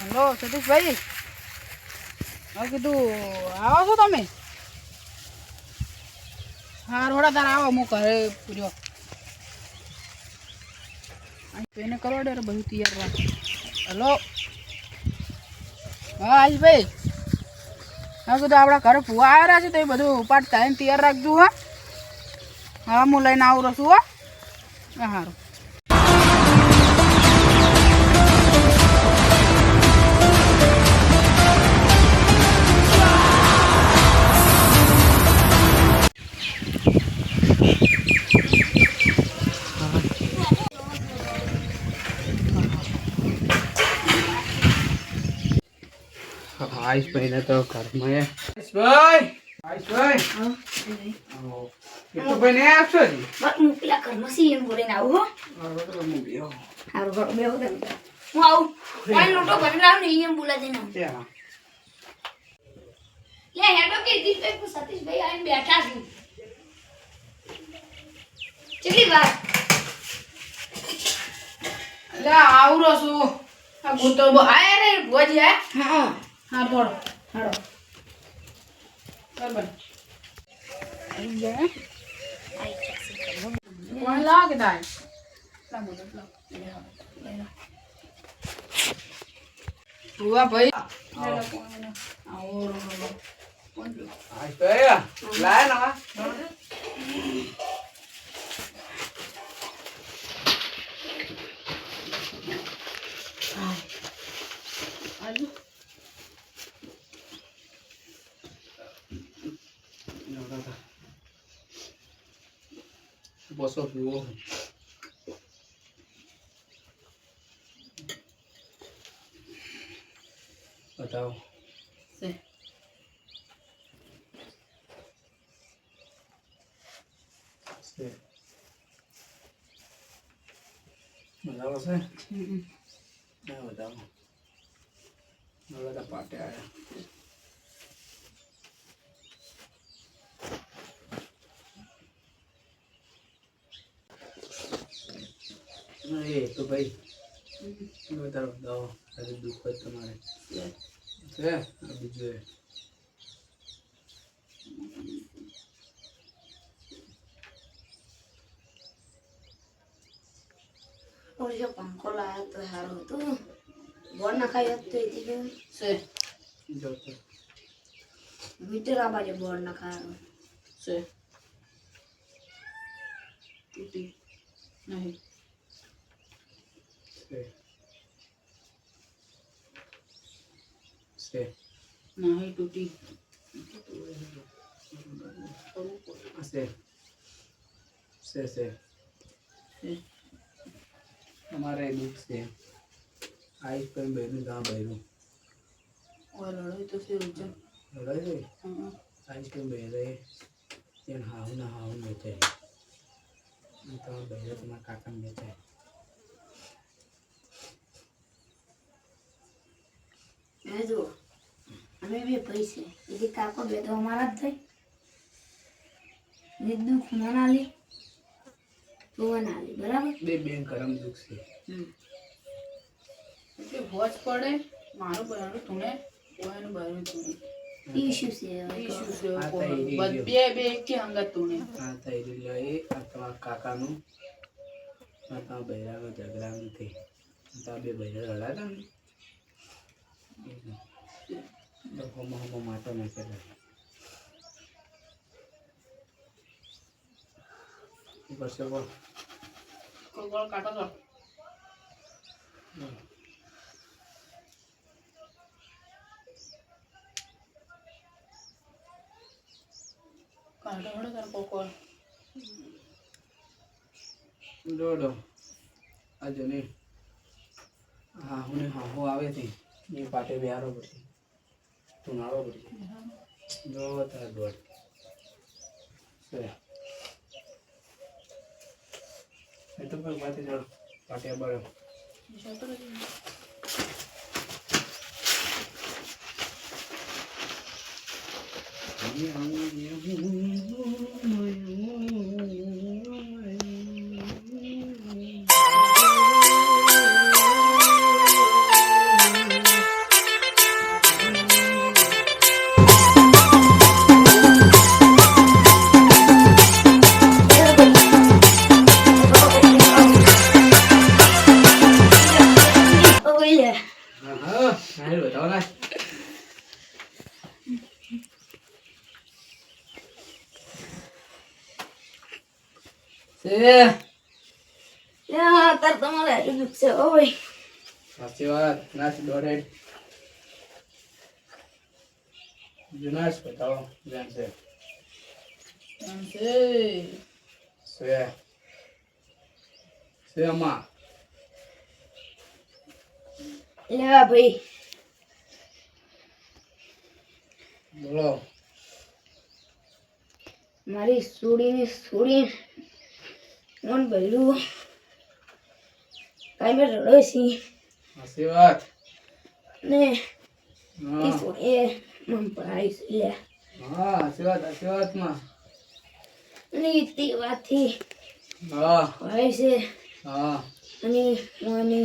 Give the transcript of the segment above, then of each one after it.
Hello, Satishbhai. હા કીધું, આવો છો તમે? હા રોડા તાર આવો, હું ઘરે પૂર્યો. પેને કરો ડે બધું તૈયાર રાખ. હલો. હા, આયુષભાઈ. હા કીધું, આપણા ઘરે ફુવા આવ્યા છે, તો એ બધું ઉપાડ થાય તૈયાર રાખજો, હા. હા, હું લઈને આવું છું, હો. હા સારું આયુષભાઈ ને તો ઘરમાં આયુષભાઈ આવો. કિટ્ટુભાઈ ને આપશો જી બસ હું પેલા ઘરમાં સી બોલીને આવું હો. ઘર બેહો તમે હું આવું. પાણી લોટો ભરી લાવ ને એમ બોલા દઈને આવું. લે હેડો કે દીપભાઈ હું સતીશભાઈ આવીને બેઠા છું. કેટલી વાર? આવરો છું. આ આયા રે ભોજી હા. હા થોડો હાડો બરાબર લાવ બોલો, લાવ. ભુવા ભાઈ આવો લાયા નવા આજુ. બસો પીવો બતાવો બતાવો છે. ના બતાવો. પાટે આવ્યા એ તો ભાઈ બતાવો બતાવો આજે દુઃખ હોય તમારે છે. છે આ બીજું એ. ઓલી જો પંખો લાવ્યો તો સારું હતું બોર નખાયો હોત તો એથી જો છે જો તો મીટર આ બાજુ બોર નખાયો છે તૂટી નહીં છે છે નહીં તૂટી આ છે છે છે છે અમારે દુઃખ છે આઈસ પણ બહેનું ગામ બહેનું ઓય લડાઈ તો છે ઉજ્જૈન લડાઈ છે હમ. આઈસ પણ બહેરે ત્યાં હાવ ના હાવ વેચાય તમારા બહેરે તમારા એ જુઓ અમે બે ભાઈ છે એથી કાકો બે તો અમારા જ થાય. ને દુઃખ મનાલી લે તો ના બરાબર? બે બેન કરમ દુઃખ છે. એટલે વોચ પડે મારું બરાબર ધૂણે કોઈનું બરાબર ધૂણે ઈશ્યુ છે હવે ઈ તો. શું છે. બે બે કે હંગાત આ થઈ રહ્યું એ તમારા કાકાનું. તમારા બહેરાનો ઝઘડા નથી આ બે બહેરા રડાતા ને. હોમો હોમો માટો નાખેલા કરશો બોલ ગોળ કાઢો તો કાઢો હળો તાર કોકોળ દોડો. આ જો ને હા, હું ને આવે છે. એ પાટે બિહારો પછી તુનાળો પછી જો તાર દોડ એ તો કોઈ વાત જ પાટે બળ્યો જતો રહેજે. યા તાર તમારે હારી દુખશે હો ભાઈ સાચી વાત નાચ દોડે જુનાસ બતાવો જેમ છે એમ છે સે સે અમા લેવા ભાઈ બોલો મારી સુડીની સુડી મન ભર્યું કાંઈ મેં રડો છી સાચી વાત. ને એ મન પડાવી છે લે. હા સાચી વાત સાચી વાતમાં અને તે વાતથી હા. હોય છે. હા. અને મને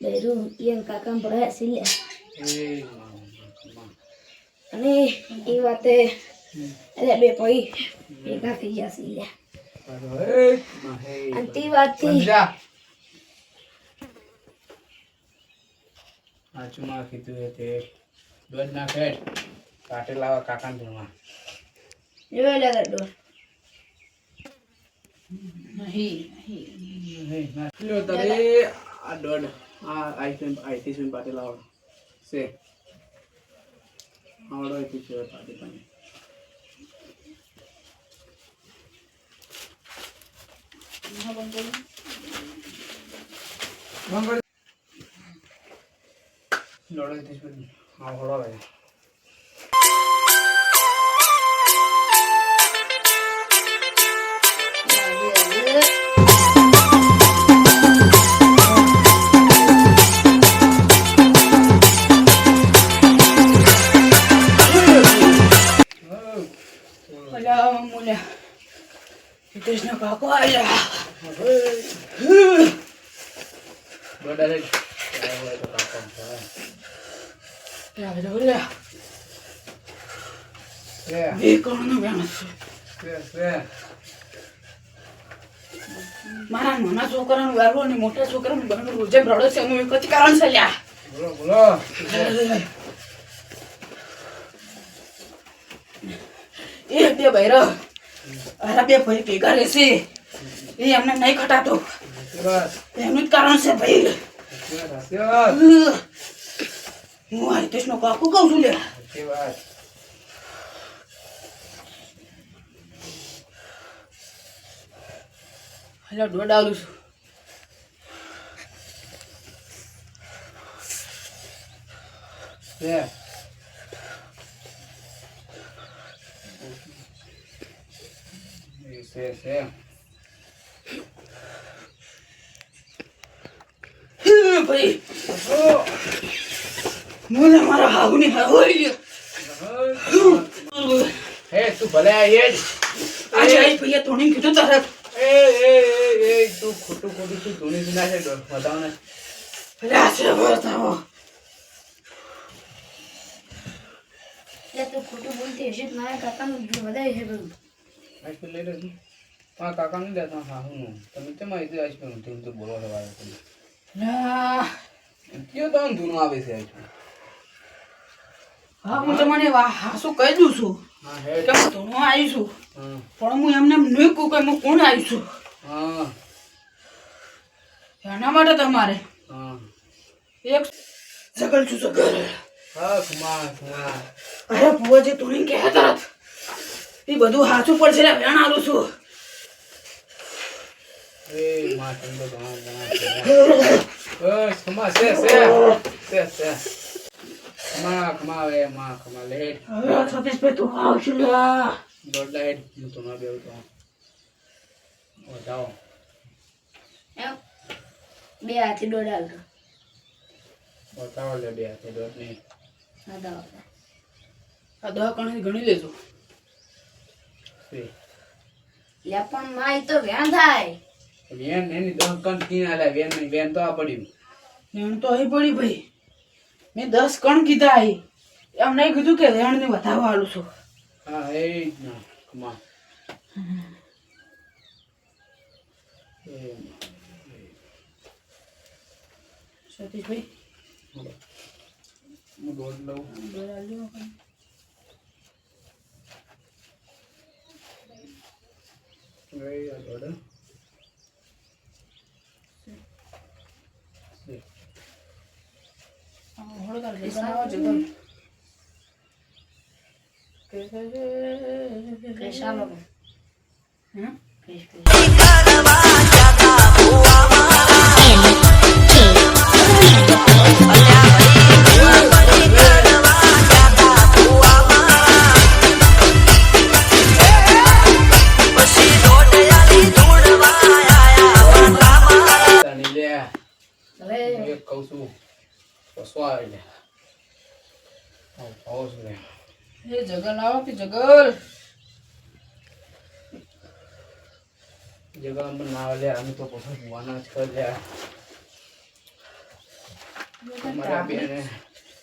ભર્યું એમ કાકા પડાયા છે લે. એ. અને એ વાતે એટલે બે પડી ભેગા થઈ ગયા છે લે અરે, એ માં, હે, અને તે વાતથી સમજા સાચુમાં કીધું તે દોઢ ના ફેટ કાટે લાવા કાકા ભણવા જોઈ લે ગડો નહીં નહીં લ્યો તારે આ દોઢ આ આઈસ્ક્રીમ આઈસ્ક્રીમ પાટી લાવો. છે. આવડો છે પાટી પાણી. અલ્યા મુલ્યા હિતેશનો કાકો આલ્યા દોઢ હતી મારા નાના છોકરાનું વાલો અને મોટા છોકરાનું બહેનો રોજે રડે છે એનું એક છે લ્યા એ બે બૈરો, અરે બે ભાઈ ભેગા રહેશે. એ એમને નહીં ખટાતો એનું જ કારણ છે ભાઈ હું આ હિતેશનો કાકો કહું છું સાચી વાત. આવું છું. હે, ભાઈ મને મારા હાહુની હરવાઈ હે તું ભલે આયે જ. આજે આઈ ભૈયા તોણી કીધું તારે. એ એ એ એ તું ખોટું ખોટું તું ધૂણી થી છે તો બતાવ ને અલ્યા છે બતાવો એટલે તું ખોટું બોલતી હશે મારા કાકાનું વધારે છે બધું. આઈસ્ક્રીમ લઈ લેજો તમારા કાકા નહીં દેતા હા હું તમે કેમ આવી આઈસ્ક્રીમ તું તો બોલવા સવારે ના. કયો તો ધૂનો આવે છે આઈસ્ક્રીમ હા હું તમને વા- કહી દઉં છું. કે હું ધોણો આવી છું. પણ હું એમને એમ નહીં કહું કે હું કોણ આવી છું. એના માટે તમારે. એક સગલ છું સગલ અરે ભુવા જે તું કે તરત. એ બધું હાચું પડશે રે વેણ આલું છું. એ માં તમે તો ઘણા ઘણા બસ કમા છે. છે માવે માખ કમા હેડ. સતીશ ભાઈ તું આવશું લ્યા. દોઢ લાઈટ હું તો ના બેવું તો. બતાવો એમ? બે હાથી દોડાલ બતાવો લે બે હાથી દોડ નહીં હા આ દવા કણ ગણી લેજો. લે પણ માય તો વ્યાન થાય. વેન એની દસ કણ કી આલે વેન નહીં વેન તો આ પડ્યું વેણ તો અહીં પડી ભાઈ. મેં દસ કણ કીધા એ એમ નહીં કીધું કે વેણ ને વધારવા આલું છું. હા એ જ ના સતીશભાઈ? હું દોઢ લઉં. દવા આલ્યો કણ. ગઈ આ દોઢ હળદર જગન આવો જગન ફ્રેશ એ જગન આવો કે જગલ? જગલ અમને ના લે અમે તો પોતા ભૂવાના જ કર લે.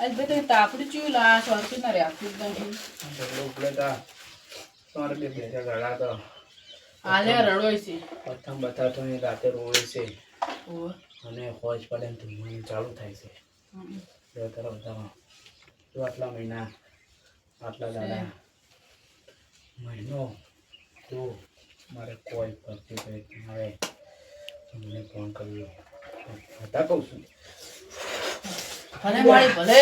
આજ બે તો તાપડી ચૂયું લા સોરથી ના રાખ્યું એકદમ જગલ ઉપલે તા. તમારે બે ભેગા ગળા તો. આલે રડોય છે પ્રથમ બતા તો રાતે રોવે છે. અને હોજ પડે તો ચાલુ થાય છે. તરફ તો આટલા મહિના આટલા દાડા મહિનો તો મારે કોઈ ભક્તિ કરી તમારે તમને ફોન કર્યો. હતા કહું છું. ભલે મારી ભલે.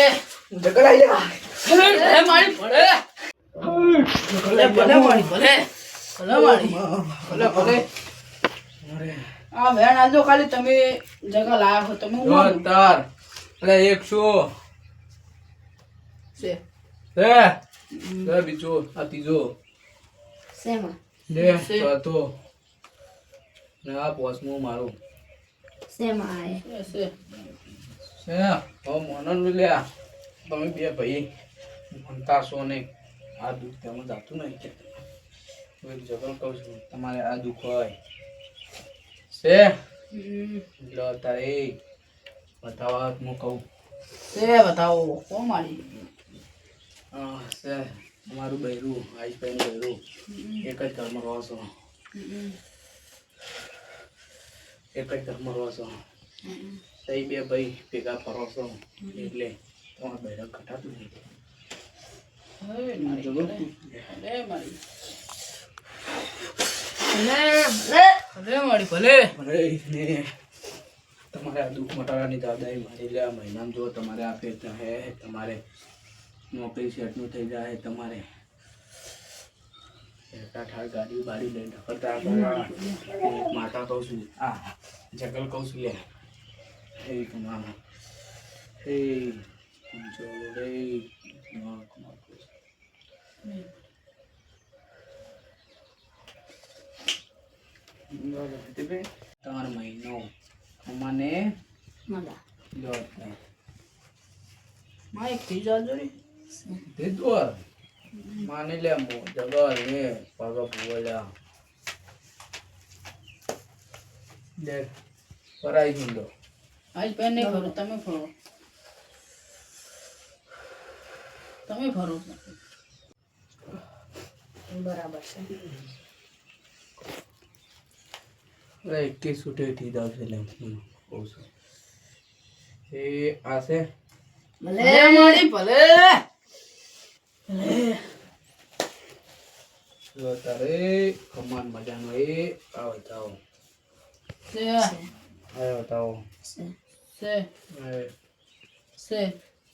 જગલ જા ભલે મારી ભલે. ભલે ભલે મારી ભલે. ભલે મારી ભલે ભલે. આ બેન આજો ખાલી તમે જગા લાયા હો તમે હું માનું તાર અરે એક શું? છે? બીજો આ ત્રીજો. શેમાં? લે. ચોથો ને આ પોસમો મારું. શેમાં આય છે છે મોનન લ્યા તમે બે ભાઈ ભણતા છો ને આ દુઃખ તમે જાતું નહીં કે. જગલ કહું છું તમારે આ દુઃખ હોય. હમ. લો તારે બતાવો હું કહું. છે બતાવો? કો મારી? છે. અમારું બૈરું આયુષભાઈનું બૈરું. એક જ ઘરમાં રહો છો. એક જ ઘરમાં રહો છો. તઈ બે ભાઈ ભેગા ફરો છો. એટલે તમારા બૈરા ઘટાતું નહીં ભલે તમારે આ દુઃખ મટાડવાની જવાબદારી મારી લે આ મહિનામાં જો તમારે આ ફેર હે તમારે નોકરી સેટનું થઈ જાય તમારે ગાડી બારી ઢકલતા માતા કહું છું આ જગલ કહું છું લે. હે કમા હે જો રે કમા કમા કહું છું. બરાબર. તે બે તમારો મહિનો અમને મગા જો એક થઈ જાજો રે દોર માની લે મો જગર ને પગ ભૂવલ્યા લે પરાઈ ગુંડો આજ પેન નહીં ફરો તમે ફરો તમે ફરો બરાબર છે અરે એકે છૂટે થઈ જાવ છે લે હું કહું છું એ આ છે ભલે ભલે ભલે જો તારે કમાન મજાનો એ આ બતાવો છે આ બતાવો છે છે એ છે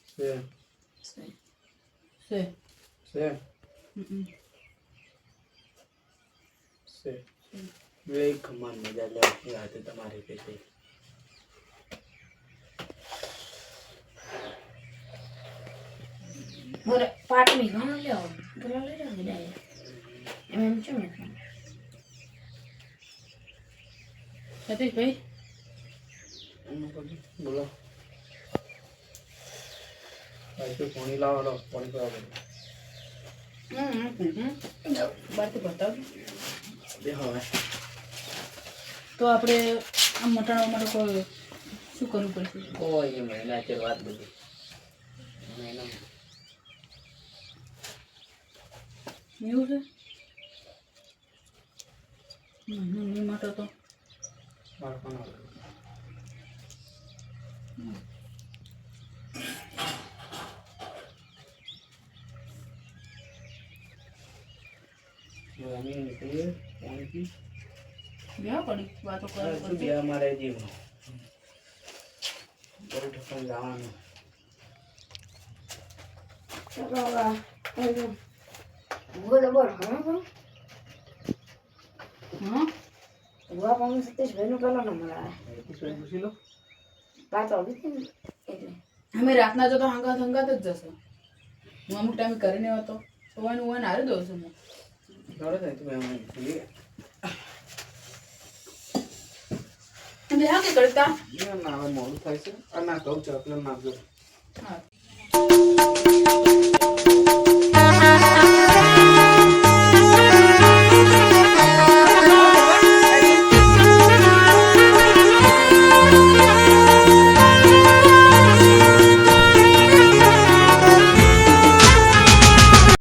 છે છે છે છે હમ. છે બે કમાન મજા લે હાથે તમારી પેટે બોરે પાટ મીઠાનો no બોલો લઈ No વિદાય એમ એમ છે મીઠાનો સતીશભાઈ? બોલો. આઈસ્ક્રીમ પાણી લાવો લો પાણી પીવા હમ હમ હમ. બહારથી બતાવજો બે હવે. તો આપણે આમ મટાડવા માટે કોઈ શું કરવું પડશે? કોઈ મહિના છે વાત બધી. મહિના એવું છે મહિનો નહીં માટે તો બાળકોનો જમી નીકળીએ પાણી પી બે પડી વાતો શું કરવા બે અમારે જીવ બહુ ઠકાઈ જવાનું બોલો હા બોલો હા ભૂવા પામી સતીશભાઈનો પહેલો નંબર આવે. પૂછી લો. વાત આવી હતી એટલે. અમે રાતના જતો હંગાત હંગાત જ જશો. હું અમુક ટાઈમે કરીને હતો તો હું હું એને હારી દઉં છું હું. દોડે થાય તો બે હા કે કરતા? ના હવે મોડું થાય છે. આ ના કહું ચોકલેટ નાખજો હા.